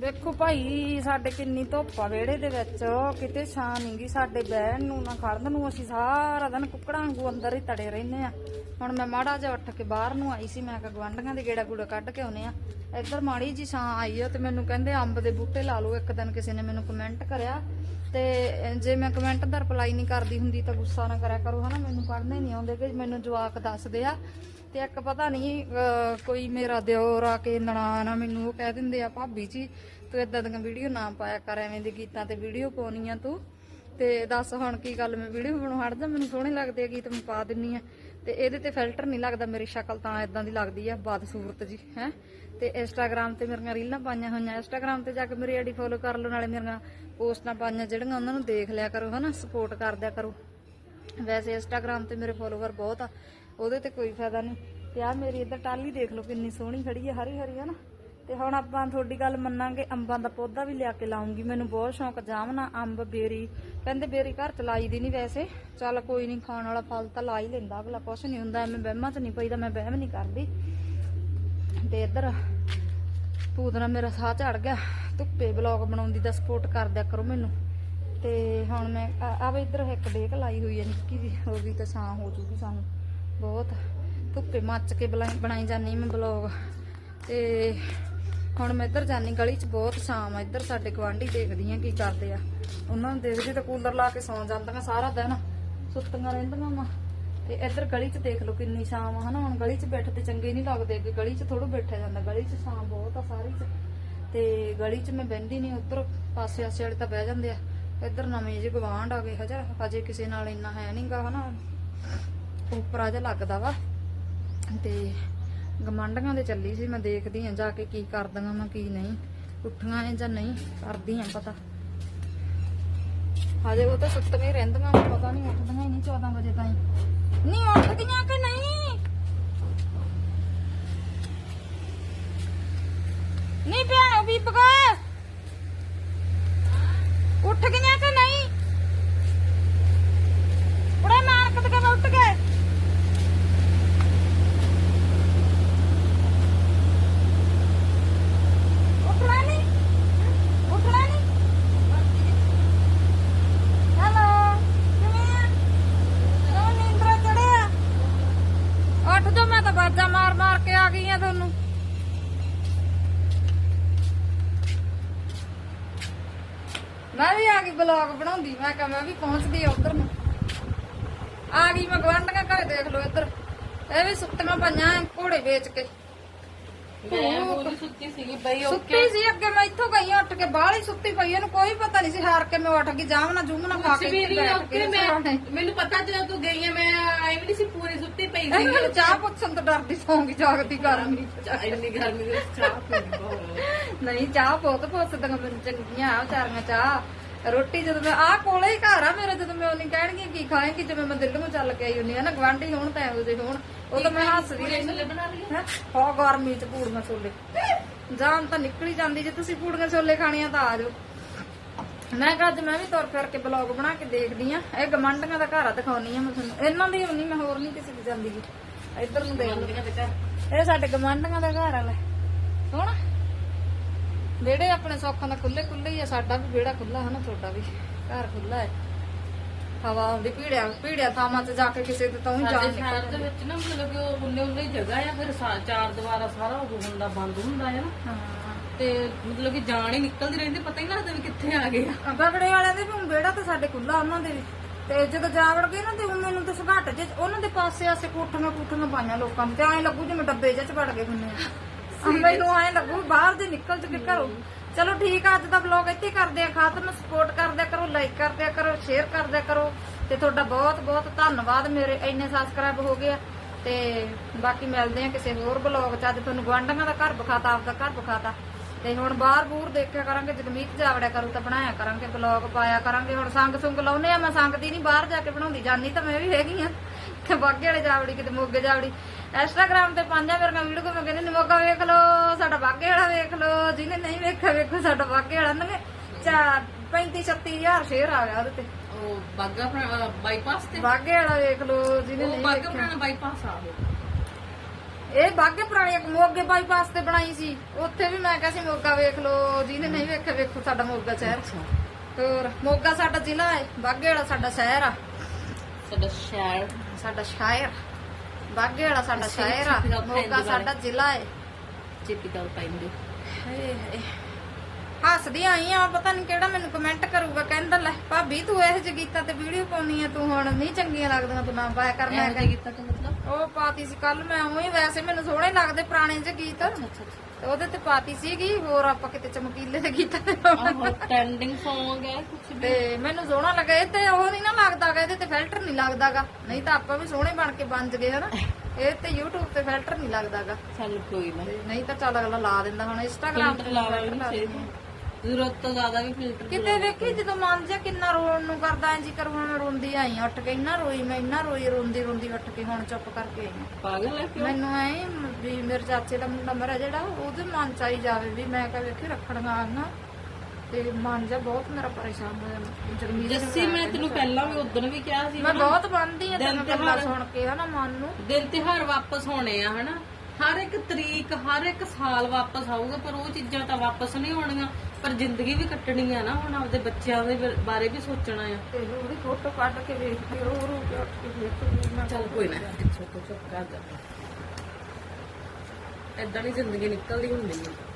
ਦੇਖੋ ਭਾਈ, ਸਾਡੇ ਕਿੰਨੀ ਧੁੱਪ ਆ ਵਿਹੜੇ ਦੇ ਵਿੱਚ। ਕਿਤੇ ਛਾਂ ਨਹੀਂਗੀ ਸਾਡੇ ਬਹਿਣ ਨੂੰ ਨਾ ਖੜਨ ਨੂੰ, ਅਸੀਂ ਸਾਰਾ ਦਿਨ ਕੁੱਕੜਾਂ ਵਾਂਗੂ ਅੰਦਰ ਹੀ ਤੜੇ ਰਹਿੰਦੇ ਆ। ਹੁਣ ਮੈਂ ਮਾੜਾ ਜਿਹਾ ਉੱਠ ਕੇ ਬਾਹਰ ਨੂੰ ਆਈ ਸੀ, ਮੈਂ ਕਿਹਾ ਗਵਾਂਢੀਆਂ ਦੇ ਗੇੜਾ ਗੂੜਾ ਕੱਢ ਕੇ ਆਉਨੇ ਆ। ਇੱਧਰ ਮਾੜੀ ਜੀ ਛਾਂ ਆਈ ਆ ਤੇ ਮੈਨੂੰ ਕਹਿੰਦੇ ਅੰਬ ਦੇ ਬੂਟੇ ਲਾ ਲਓ, ਇੱਕ ਦਿਨ ਕਿਸੇ ਨੇ ਮੈਨੂੰ ਕਮੈਂਟ ਕਰਿਆ। ਤੇ ਜੇ ਮੈਂ ਕਮੈਂਟ ਦਾ ਰਿਪਲਾਈ ਨਹੀਂ ਕਰਦੀ ਹੁੰਦੀ ਤਾਂ ਗੁੱਸਾ ਨਾ ਕਰਿਆ ਕਰੋ, ਹਨਾ? ਮੈਨੂੰ ਪੜ੍ਹਨੇ ਨਹੀਂ ਆਉਂਦੇ ਕਿ ਮੈਨੂੰ ਜਵਾਕ ਦੱਸਦੇ ਆ। ਤੇ ਇੱਕ ਪਤਾ ਨਹੀਂ ਕੋਈ ਮੇਰਾ ਦਿਓਰ ਆ ਕੇ ਨਣਾਨ ਮੈਨੂੰ ਉਹ ਕਹਿ ਦਿੰਦੇ ਆ, ਭਾਬੀ ਜੀ, ਤੂੰ ਇਦਾਂ ਦੀਆਂ ਵੀਡੀਓ ਨਾ ਪਾਇਆ ਕਰ, ਐਵੇਂ ਦੇ ਗੀਤਾਂ ਤੇ ਵੀਡੀਓ ਪਾਉਣੀ ਆ ਤੂੰ। ਤੇ ਦੱਸ ਹੁਣ ਕੀ ਗੱਲ, ਮੈਂ ਵੀਡੀਓ ਬਣਾਉ ਹਟ ਜਾ ਮੈਨੂੰ ਸੋਹਣੇ ਲੱਗਦੇ ਆ ਗੀਤ, ਮੈਂ ਪਾ ਦਿੰਨੀ ਆ। ਤੇ ਇਹਦੇ ਤੇ ਫਿਲਟਰ ਨਹੀਂ ਲੱਗਦਾ, ਮੇਰੀ ਸ਼ਕਲ ਤਾਂ ਇਦਾਂ ਦੀ ਲੱਗਦੀ ਆ ਬਦਸੂਰਤ ਜੀ, ਹੈ। ਤੇ ਇੰਸਟਾਗ੍ਰam ਤੇ ਮੇਰੀਆਂ ਰੀਲਾਂ ਪਾਈਆਂ ਹੋਈਆਂ ਇੰਸਟਾਗ੍ਰam ਤੇ ਜਾ ਕੇ ਮੇਰੀ ਆਈਡੀ ਫੋਲੋ ਕਰ ਲਓ, ਨਾਲੇ ਮੇਰੀਆਂ ਪੋਸਟਾਂ ਪਾਈਆਂ, ਜਿਹੜੀਆਂ ਉਹਨਾਂ ਨੂੰ ਦੇਖ ਲਿਆ ਕਰੋ, ਹਨਾ, ਸਪੋਰਟ ਕਰਦਿਆ ਕਰੋ। ਵੈਸੇ ਇੰਸਟਾਗ੍ਰam ਤੇ ਮੇਰੇ ਫੋਲੋਵਰ ਬਹੁਤ ਆ, ਉਹਦੇ ਤੇ ਕੋਈ ਫਾਇਦਾ ਨਹੀਂ। ਤੇ ਆ ਮੇਰੀ ਇੱਧਰ ਟਾਲੀ ਦੇਖ ਲਓ, ਕਿੰਨੀ ਸੋਹਣੀ ਖੜੀ ਹੈ ਹਰੀ ਹਰੀ, ਹੈ ਨਾ? ਤੇ ਹੁਣ ਆਪਾਂ ਤੁਹਾਡੀ ਗੱਲ ਮੰਨਾਂਗੇ, ਅੰਬਾਂ ਦਾ ਪੌਦਾ ਵੀ ਲਿਆ ਕੇ ਲਾਉਂਗੀ। ਮੈਨੂੰ ਬਹੁਤ ਸ਼ੌਂਕ ਜਾਮਨਾ ਅੰਬ, ਬੇਰੀ। ਕਹਿੰਦੇ ਬੇਰੀ ਘਰ ਚ ਲਾਈ ਦੀ ਨਹੀਂ ਵੈਸੇ। ਚੱਲ ਕੋਈ ਨਹੀਂ ਖਾਣ ਵਾਲਾ ਫਲ ਤਾਂ ਲਾ ਹੀ ਲੈਂਦਾ, ਅਗਲਾ ਕੁਛ ਨਹੀਂ ਹੁੰਦਾ, ਐਵੇਂ ਵਹਿਮਾਂ ਚ ਨਹੀਂ ਪਈਦਾ, ਮੈਂ ਵਹਿਮ ਨਹੀਂ ਕਰਦੀ। ਤੇ ਇੱਧਰ ਪੂਦਨਾ ਮੇਰਾ ਸਾਹ ਚੜ ਗਿਆ, ਧੁੱਪੇ ਬਲੌਗ ਬਣਾਉਂਦੀ ਦਾ ਸਪੋਰਟ ਕਰ ਦਿਆ ਕਰੋ ਮੈਨੂੰ। ਤੇ ਹੁਣ ਮੈਂ, ਆ ਵੀ ਇੱਧਰ ਇੱਕ ਡੇਕ ਲਾਈ ਹੋਈ ਹੈ ਨਿੱਕੀ ਜੀ ਉਹ ਵੀ ਤਾਂ ਛਾਂ ਹੋ ਜੂਗੀ ਸਾਨੂੰ। ਬਹੁਤ ਧੁੱਪੇ ਮੱਚ ਕੇ ਬਲਾ- ਬਣਾਈ ਜਾਂਦੀ ਮੈਂ ਬਲੌਗ। ਤੇ ਹੁਣ ਮੈਂ ਇੱਧਰ ਜਾਨੀ ਗਲੀ 'ਚ ਬਹੁਤ ਸ਼ਾਮ ਆ, ਇੱਧਰ ਸਾਡੇ ਗਵਾਂਢੀ ਦੇਖਦੀ ਆ ਕੀ ਕਰਦੇ ਆ। ਉਹਨਾਂ ਨੂੰ ਦੇਖਦੀ ਤਾਂ ਕੂਲਰ ਲਾ ਕੇ ਸੌਂ ਜਾਂਦੀਆਂ ਸਾਰਾ ਦਿਨ, ਸੁੱਤੀਆਂ ਰਹਿੰਦੀਆਂ ਵਾ। ਤੇ ਇੱਧਰ ਗਲੀ 'ਚ ਦੇਖ ਲਓ ਕਿੰਨੀ ਛਾਂ ਆ, ਹਨਾ? ਹੁਣ ਗਲੀ 'ਚ ਬੈਠਦੇ ਚੰਗੇ ਨਹੀਂ ਲੱਗਦੇ ਅੱਗੇ, ਗਲੀ 'ਚ ਥੋੜ੍ਹਾ ਬੈਠਿਆ ਜਾਂਦਾ, ਗਲੀ 'ਚ ਛਾਂ ਬਹੁਤ ਆ ਸਾਰੀ 'ਚ। ਤੇ ਗਲੀ 'ਚ ਮੈਂ ਬਹਿੰਦੀ ਨਹੀਂ ਉੱਧਰ ਪਾਸੇ ਆਸੇ ਵਾਲੇ ਤਾਂ ਬਹਿ ਜਾਂਦੇ ਆ। ਇੱਧਰ ਨਵੇਂ ਜਿਹੇ ਗਵਾਂਢ ਆ ਗਏ ਹਜੇ ਹਜੇ ਕਿਸੇ ਨਾਲ ਇੰਨਾ ਹੈ ਨਹੀਂਗਾ ਹਨਾ। ਉੱਪਰ ਆ ਲੱਗਦਾ ਵਾ। ਤੇ ਗਮੰਡੀਆਂ ਦੇ ਚੱਲੀ ਸੀ, ਮੈਂ ਦੇਖਦੀ ਆ ਜਾ ਕੇ ਕੀ ਕਰਦੀਆਂ ਮੈਂ ਕੀ ਨਹੀਂ। ਉੱਠੀਆਂ ਐ ਜਾਂ ਨਹੀਂ, ਕਰਦੀ ਆ ਪਤਾ। ਹਜੇ ਉਹ ਤਾਂ ਸੁੱਤੀਆਂ ਰਹਿੰਦੀਆਂ ਪਤਾ ਨਹੀਂ ਉੱਠਦੀਆਂ ਹੀ ਨਹੀਂ 14 ਵਜੇ ਤਾਈਂ। ਨਹੀਂ, ਉੱਠਦੀਆਂ ਕਿ ਨਹੀਂ? ਨਹੀਂ ਭੈਣੋ ਵੀ ਪਕਾ ਉੱਠ ਗਈਆਂ ਕਿ ਨਹੀਂ ਕੁੜੇ ਮਾਰ ਕੇ ਉੱਠ ਗਏ ਉੱਠਣਾ ਨਹੀਂ ਉੱਠਣਾ ਨਹੀਂ ਹੈਲੋ ਕਿਵੇਂ ਆ ਕਿਉਂ ਨੀਂਦਰਾ ਚੜਿਆ ਉੱਠ ਜਾ ਮੈਂ ਮਾਰ ਮਾਰ ਕੇ ਆ ਗਈ ਤੁਹਾਨੂੰ। ਮੈਂ ਵੀ ਆ ਗਈ ਬਲੌਗ ਬਣਾਉਂਦੀ, ਮੈਂ ਕਿਹਾ ਮੈਂ ਵੀ ਪਹੁੰਚਦੀ ਆ ਉਧਰ ਨੂੰ। ਆ ਗਈ ਮੈਂ ਗਵਾਂਢੀਆਂ ਘਰੇ ਦੇਖ ਲਓ ਇੱਧਰ। ਇਹ ਵੀ ਸੁੱਤੀਆਂ ਪਈਆਂ ਐ ਘੋੜੇ ਵੇਚ ਕੇ। ਮੈਂ ਪੂਰੀ ਸੁੱਤੀ ਸੀਗੀ ਬਈ ਉਹ ਸੁੱਤੀ ਸੀ ਅੱਗੇ ਮੈਂ ਇੱਥੋਂ ਗਈ ਉੱਠ ਕੇ ਬਾਹਰ ਹੀ ਸੁੱਤੀ ਪਈ ਇਹਨੂੰ ਕੋਈ ਪਤਾ ਨਹੀਂ ਸੀ ਹਾਰ ਕੇ ਮੈਂ ਉੱਠ ਗਈ ਜਾਮਣਾ ਜੂਮਣਾ ਖਾ ਕੇ ਵੀ ਇੱਥੇ ਨਹੀਂ ਬੈਠ ਓਕੇ ਕੇ ਮੈਂ ਸਰਾਣੇ। ਮੈਨੂੰ ਪਤਾ ਜਦੋਂ ਤੂੰ ਗਈ ਹੈ ਮੈਂ ਆਈ ਵੀ ਨਹੀਂ ਸੀ ਪੂਰੀ ਸੁੱਤੀ ਪਈ ਇਹ ਮੈਨੂੰ ਚਾਹ ਪੁੱਛਣ ਤੋਂ ਡਰਦੀ ਸੌਂਗੀ ਜਾਗਦੀ ਗਰਮੀ ਚਾਹ ਇੰਨੀ ਗਰਮੀ ਦੇ ਵਿੱਚ ਚਾਹ ਪੀਣੀ ਬਹੁਤ ਨਹੀਂ ਚਾਹ ਬਹੁਤ ਪੁੱਛਦੀਆਂ ਮੈਨੂੰ ਚੰਗੀਆਂ ਆ ਵਿਚਾਰੀਆਂ ਚਾਹ। ਰੋਟੀ ਜਦੋਂ ਮੈਂ ਆਹ ਕੋਲੇ ਹੀ ਘਰ ਆ ਮੇਰਾ ਜਦੋਂ ਮੈਂ ਉਹਨੀ ਕਹਿਣਗੀ ਕੀ ਖਾਏਂਗੀ ਜਿਵੇਂ ਮੈਂ ਦਿੱਲੀ ਨੂੰ ਚੱਲ ਕੇ ਆਈ ਹੁੰਨੀ ਆ ਨਾ ਗਵਾਂਢੀ ਹੋਣ ਤਾਂ ਇਹੋ ਜਿਹੇ ਹੋਣ। ਉਹ ਤਾਂ ਮੈਂ ਹੱਸਦੀ ਲਈਏ ਹੈਂ? ਹਾਂ? ਗਰਮੀ ਚ ਪੂੜੀਆਂ ਛੋਲੇ। ਜਾਨ ਤਾਂ ਨਿਕਲੀ ਜਾਂਦੀ ਜੇ ਤੁਸੀਂ ਪੂੜੀਆਂ ਛੋਲੇ ਖਾਣੀਆਂ ਤਾਂ ਆ ਜਾਓ। ਮੈਂ ਕਿਹਾ ਅੱਜ ਮੈਂ ਵੀ ਤੁਰ ਫਿਰ ਕੇ ਬਲੌਗ ਬਣਾ ਕੇ ਦੇਖਦੀ ਆ ਇਹ ਗਮੰਡੀਆਂ ਦਾ ਘਰ ਆ ਦਿਖਾਉਣੀ ਆ ਮੈਂ ਤੁਹਾਨੂੰ। ਇਹਨਾਂ ਦੀ ਨਹੀਂ ਮੈਂ ਹੋਰ ਨਹੀਂ ਕਿਸੇ ਦੀ ਜਾਂਦੀ ਗੀ। ਇੱਧਰ ਨੂੰ ਦੇਖ ਲਓ। ਇਹ ਸਾਡੇ ਗਮੰਡੀਆਂ ਦਾ ਘਰ ਆ ਲੈ। ਸੋਹਣਾ। ਵਿਹੜੇ ਆਪਣੇ ਸੌਖਾਂ ਦਾ ਖੁੱਲੇ ਖੁੱਲੇ ਹੀ ਆ। ਸਾਡਾ ਵੀ ਵਿਹੜਾ ਖੁੱਲਾ ਹੈ ਨਾ ਤੁਹਾਡਾ ਵੀ। ਘਰ ਖੁੱਲਾ ਹੈ। ਹਵਾ ਆਉਂਦੀ ਪੀੜਿਆ ਪੀੜਿਆ ਥਾਵਾਂ ਤੇ ਜਾ ਕੇ ਕਿਸੇ ਦੇ ਤੋਂ ਹੀ ਸਾਡੇ ਜਾਣ ਸ਼ਹਿਰ ਦੇ ਵਿੱਚ ਨਾ ਮਤਲਬ ਕਿ ਉਹ ਉੱਲੇ ਉੱਲੇ ਜਗ੍ਹਾ ਆ ਫਿਰ ਸਾ- ਚਾਰ ਦੀਵਾਰਾਂ ਸਾਰਾ ਉਹ ਹੁੰਦਾ ਬੰਦ ਹੁੰਦਾ ਹੈ ਨਾ। ਹਾਂ। ਤੇ ਮਤਲਬ ਕਿ ਜਾਣ ਹੀ ਨਿਕਲਦੀ ਰਹਿੰਦੀ ਪਤਾ ਹੀ ਨਹੀਂ ਲੱਗਦਾ ਵੀ ਕਿੱਥੇ ਆ ਗਏ ਆ। ਬਗੜੇ ਵਾਲਿਆਂ ਦੇ ਵੀ ਹੁਣ ਵਿਹੜਾ ਤਾਂ ਸਾਡੇ ਖੁੱਲਾ ਉਹਨਾਂ ਦੇ ਵੀ। ਤੇ ਜਦੋਂ ਜਾ ਵੜ ਗਏ ਨਾ ਤੇ ਹੁਣ ਮੈਨੂੰ ਤਾਂ ਸੁਘਾਟ ਜੇ ਉਹਨਾਂ ਦੇ ਪਾਸੇ ਆਸੇ ਕੋਠੀਆਂ ਕੋਠੀਆਂ ਪਾਈਆਂ ਲੋਕਾਂ ਨੇ ਤੇ ਐਂ ਲੱਗੂ ਜਿਵੇਂ ਡੱਬੇ ਜਿਹੇ ਚ ਵੜ ਗਏ ਹੁੰਨੇ ਆ। ਮੈਨੂੰ ਐਂ ਲੱਗੂ ਬਾਹਰ ਦੇ ਨਿਕਲ ਚੁੱਕੇ ਘਰੋਂ। ਚਲੋ ਠੀਕ ਆ, ਅੱਜ ਦਾ ਵਲੌਗ ਇੱਥੇ ਕਰਦੇ ਆ ਖਾਤਮ ਸਪੋਰਟ ਕਰਦਿਆ ਕਰੋ ਲਾਈਕ ਕਰਦਿਆ ਕਰੋ ਸ਼ੇਅਰ ਕਰਦਿਆ ਕਰੋ ਤੇ ਤੁਹਾਡਾ ਬਹੁਤ ਬਹੁਤ ਧੰਨਵਾਦ, ਮੇਰੇ ਇੰਨੇ ਸਬਸਕ੍ਰਾਈਬ ਹੋ ਗਏ ਆ। ਤੇ ਬਾਕੀ ਮਿਲਦੇ ਆ ਕਿਸੇ ਹੋਰ ਵਲੌਗ ਚ, ਅੱਜ ਤੁਹਾਨੂੰ ਗਵਾਂਢੀਆਂ ਦਾ ਘਰ ਵਿਖਾਤਾ, ਆਪਦਾ ਘਰ ਵਿਖਾਤਾ। ਤੇ ਹੁਣ ਬਾਹਰ ਬੂਰ ਦੇਖਿਆ ਕਰਾਂਗੇ, ਜਗਮੀਤ ਜਾਵੜਿਆ ਕਰੂ ਤਾਂ ਬਣਾਇਆ ਕਰਾਂਗੇ ਬਲੌਗ ਪਾਇਆ ਕਰਾਂਗੇ। ਹੁਣ ਸੰਗ ਸੁੰਗ ਲਾਉਨੇ ਆ, ਮੈਂ ਸੰਗ ਦੀ ਨਹੀਂ ਬਾਹਰ ਜਾ ਕੇ ਬਣਾਉਂਦੀ, ਜਾਨੀ ਤਾਂ ਮੈਂ ਵੀ ਹੈਗੀ ਆ। ਤੇ ਬਾਗੇ ਵਾਲੇ ਜਾਵੜੀ, ਕਿਤੇ ਮੋਗੇ ਜਾਵੜੀ। ਇੰਸਟਾਗ੍ਰਾਮ ਤੇ ਪੰਜਾਂ ਮੇਰੀਆਂ ਵੀਡੀਓ ਮੈਂ ਕਹਿੰਦੀ ਨੇ ਮੋਗਾ ਵੇਖ ਲਓ ਸਾਡਾ ਬਾਗੇ ਵਾਲਾ ਵੇਖ ਲਓ ਜਿਹਨੇ ਨਹੀਂ ਵੇਖਿਆ ਵੇਖੋ ਸਾਡਾ ਬਾਗੇ ਵਾਲਾ। ਨੇ ਚਾਰ 35 36000 ਸ਼ੇਅਰ ਆ ਗਿਆ ਉਹਦੇ ਤੇ। ਉਹ ਬਾਗਾ ਬਾਈਪਾਸ ਤੇ? ਬਾਗੇ ਵਾਲਾ ਵੇਖ ਲਓ ਜਿਹਨੇ ਨਹੀਂ ਬਾਗਾ ਪੁਰਾਣਾ ਬਾਈਪਾਸ ਆ ਇਹ ਬਾਗੇ ਪੁਰਾਣੀ ਮੋਗੇ ਬਾਈਪਾਸ ਤੇ ਬਣਾਈ ਸੀ। ਉੱਥੇ ਵੀ ਮੈਂ ਕਿਹਾ ਸੀ ਮੋਗਾ ਵੇਖ ਲਓ ਜਿਹਨੇ ਨਹੀਂ ਵੇਖਿਆ ਵੇਖੋ ਸਾਡਾ ਮੋਗਾ ਸ਼ਹਿਰ। ਹੋਰ ਮੋਗਾ ਸਾਡਾ ਜ਼ਿਲ੍ਹਾ ਹੈ ਬਾਗੇ ਵਾਲਾ ਸਾਡਾ ਸ਼ਹਿਰ ਆ। ਸਾਡਾ ਸ਼ਹਿਰ। ਸਾਡਾ ਸ਼ਹਿਰ। ਬਾਗੇ ਵਾਲਾ ਸਾਡਾ ਸ਼ਹਿਰ ਆ ਮੋਗਾ ਸਾਡਾ ਜ਼ਿਲ੍ਹਾ ਹੈ ਚਿੱਟੀ ਗੱਲ ਪੈਂਦੀ ਹਾਏ ਹਾਏ। ਹੱਸਦੀ ਆਈ ਆ ਪਤਾ ਨਹੀਂ ਕਿਹੜਾ ਮੈਨੂੰ ਕਮੈਂਟ ਕਰੂਗਾ ਕਹਿੰਦਾ ਲੈ ਭਾਬੀ ਤੂੰ ਇਹ ਜਿਹੇ ਗੀਤਾਂ ਤੇ ਵੀਡੀਓ ਪਾਉਣੀ ਆ ਤੂੰ ਹੁਣ ਨਹੀਂ ਚੰਗੀਆਂ ਲੱਗਦੀਆਂ ਤੂੰ ਨਾ ਪਾਇਆ ਕਰ ਮੈਂ ਕੀਤਾ ਤਾਂ ਮਤਲਬ? ਉਹ ਪਾਤੀ ਸੀ ਕੱਲ ਮੈਂ ਉਹੀ ਵੈਸੇ ਮੈਨੂੰ ਸੋਹਣੇ ਲੱਗਦੇ ਪੁਰਾਣੇ ਜਿਹੇ ਗੀਤ। ਅੱਛਾ ਅੱਛਾ। ਤੇ ਉਹਦੇ ਤੇ ਪਾਤੀ ਸੀਗੀ ਹੋਰ ਆਪਾਂ ਕਿਤੇ ਚਮਕੀਲੇ ਦੇ ਗੀਤਾਂ ਤੇ ਆਹੋ ਟ੍ਰੈਂਡਿੰਗ Song ਹੈ ਕੁਛ ਵੀ। ਤੇ ਮੈਨੂੰ ਸੋਹਣਾ ਲੱਗਾ ਇਹ ਤੇ ਉਹ ਨਹੀਂ ਨਾ ਲੱਗਦਾਗਾ ਇਹਦੇ ਤੇ ਫਿਲਟਰ ਨਹੀਂ ਲੱਗਦਾਗਾ। ਨਹੀਂ ਤਾਂ ਆਪਾਂ ਵੀ ਸੋਹਣੇ ਬਣ ਕੇ ਬਣ ਜਗੇ ਹਨਾ। ਇਹ ਤੇ YouTube ਤੇ ਫਿਲਟਰ ਨਹੀਂ ਲੱਗਦਾਗਾ। ਚੱਲ ਕੋਈ ਨਾ। ਤੇ ਨਹੀਂ ਤਾਂ ਚੱਲ ਅਗਲਾ ਲਾ ਦਿੰਦਾ ਹੁਣ Instagram ਤੇ ਲਾ filter ਲੈਣੀ ਲਾ ਚਾਹੀਦੀ ਦਿੰਦੇ। ਜ਼ਰੂਰਤ ਤੋਂ ਜ਼ਿਆਦਾ ਵੀ ਫਿਲਟਰ ਕਿਤੇ ਵੇਖੀ ਜਦੋਂ ਮਨ ਜਿਹਾ ਕਿੰਨਾ ਰੋਣ ਨੂੰ ਕਰਦਾ ਐ ਜੀ ਕਰ ਹੁਣ ਰੋਂਦੀ ਆਈ ਆਂ, ਉੱਠ ਕੇ ਇੰਨਾ ਰੋਈ ਮੈਂ ਇੰਨਾ ਰੋਈ ਰੋਂਦੀ ਰੋਂਦੀ ਉੱਠ ਕੇ ਹੁਣ ਚੁੱਪ ਕਰਕੇ ਆਈ ਆਂ। ਪਾਗਲ ਹੈ ਕਿਉਂ? ਮੈਨੂੰ ਐ ਵੀ ਮੇਰੇ ਚਾਚੇ ਦਾ ਮੁੰਡਾ ਮਰਿਆ ਜਿਹੜਾ ਉਹਦੇ ਮਨ ਚ ਆਈ ਜਾਵੇ ਵੀ ਮੈਂ ਕਹਾਂ ਵੇਖੀ ਰੱਖੜੀਆਂ ਆਣਾ ਤੇ ਮਨ ਜਾ ਬਹੁਤ ਮੇਰਾ ਪਰੇਸ਼ਾਨ ਹੋਇਆ ਜਰਮੀਤ ਨੇ ਜੱਸੀ ਮੈਂ ਤੈਨੂੰ ਪਹਿਲਾਂ ਵੀ ਉਦੋਂ ਵੀ ਕਿਹਾ ਸੀ ਮੈਂ ਹਨਾ, ਬਹੁਤ ਬੰਦੀ ਆ ਦਿਨ ਤੈਨੂੰ ਗੱਲਾਂ ਤਿਉਹਾਰ- ਸੁਣ ਕੇ ਹਨਾ ਮਨ ਨੂੰ। ਦਿਨ ਤਿਉਹਾਰ ਵਾਪਸ ਹੋਣੇ ਆ ਹਨਾ? ਹਰ ਇੱਕ ਤਰੀਕ ਹਰ ਇੱਕ ਸਾਲ ਵਾਪਸ ਆਊਗਾ ਪਰ ਉਹ ਚੀਜ਼ਾਂ ਤਾਂ ਵਾਪਸ ਨਹੀਂ ਹੋਣੀਆਂ ਪਰ ਜ਼ਿੰਦਗੀ ਵੀ ਕੱਟਣੀ ਆ ਨਾ ਹੁਣ ਆਪਦੇ ਬੱਚਿਆਂ ਦੇ ਬਾਰੇ- ਵੀ ਸੋਚਣਾ ਆ। ਤੇ ਉਹਦੀ ਫੋਟੋ ਕੱਢ ਕੇ ਵੇਖ ਕੇ ਰੋ ਚੱਲ ਕੋਈ ਨਾ ਚੁੱਪ ਚੁੱਪ ਕਰ ਜਾ। ਏਦਾਂ ਨਹੀਂ ਜ਼ਿੰਦਗੀ ਨਿਕਲਦੀ ਹੁੰਦੀ ਹੈ